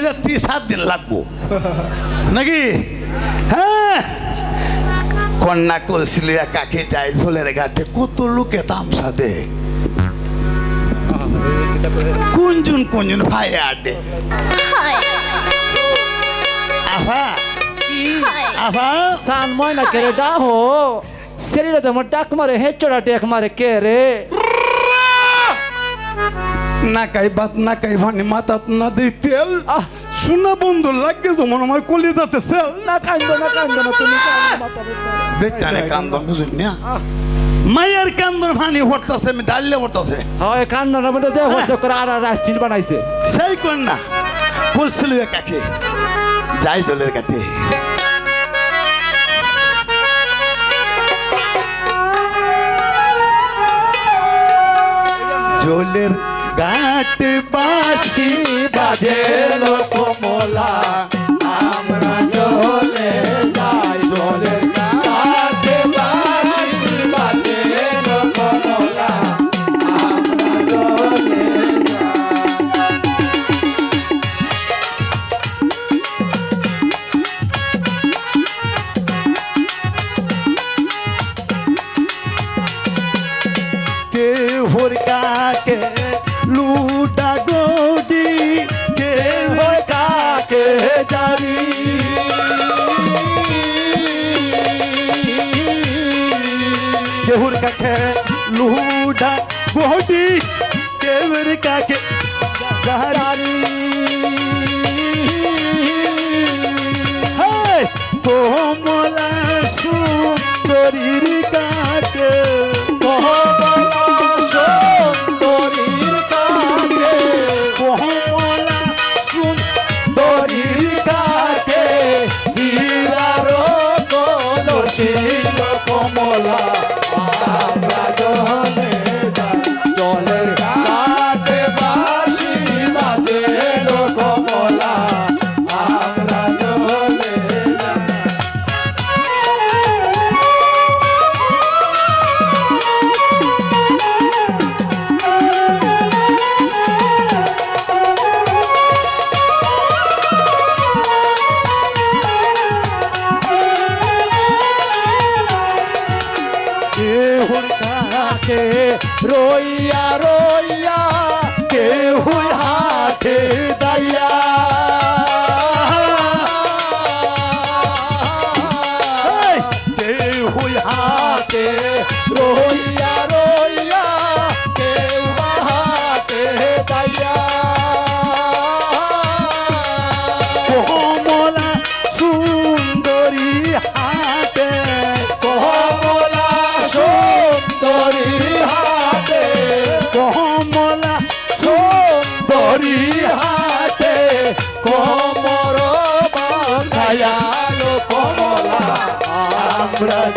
খাইলে তিন সাত দিন লাগবো। নাকি? হ্যাঁ। কন্যা কলছিল কাকে যায় ঝোলের ঘাটে কত লোকে তামসা দে কুঞ্জুন কুঞ্জুন ভাই আডে আভা আভা সান ময়না কে রে ডাহো? শরীরে তোমার ডাক মারে হেঁচড়া টেক মারে কে রে? না কাই বাত না কাই ভানি মাথাত না দেই তেল। আহ। শোনা বন্ধু লাগে যেমন আমার কলিজাতে সেল। না কান্দো না কান্দো না তুমি কান্দো বেটারে কান্দন বুঝুন না। মায়ের কান্দন ভানি হরতাছে আমি ডাললে হরতাছে। হয় কান্দনের মধ্যে যে হচ্ছে করে আর আর রাস্তিন বানাইছে। সেই কন্যা বলছিল কাকে? যাই জলের কাটে জলের ঘাট বাসি বাজে লোকমলা আমরা জলে যাই জলে। কে হোর কাকে কে হোর কাকে? লুটা গোদি কে হোর কাকে? জারি হেই, কোমলা সুন্দরীর কাকে? কোমলা সুন্দরীর কাকে? হীরার কলসিল কমলা আমরা কাকে রইয়া রইয়া কে হুই হাটে দাইয়া। এই, কে হুই হাটে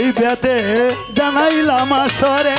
এই ব্যাতে জানাইলাম আসরে।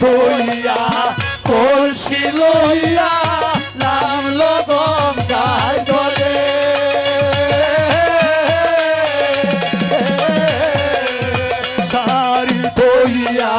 তৈয়া কলসি লইয়া নাম লগম গায় দলে সারি তৈয়া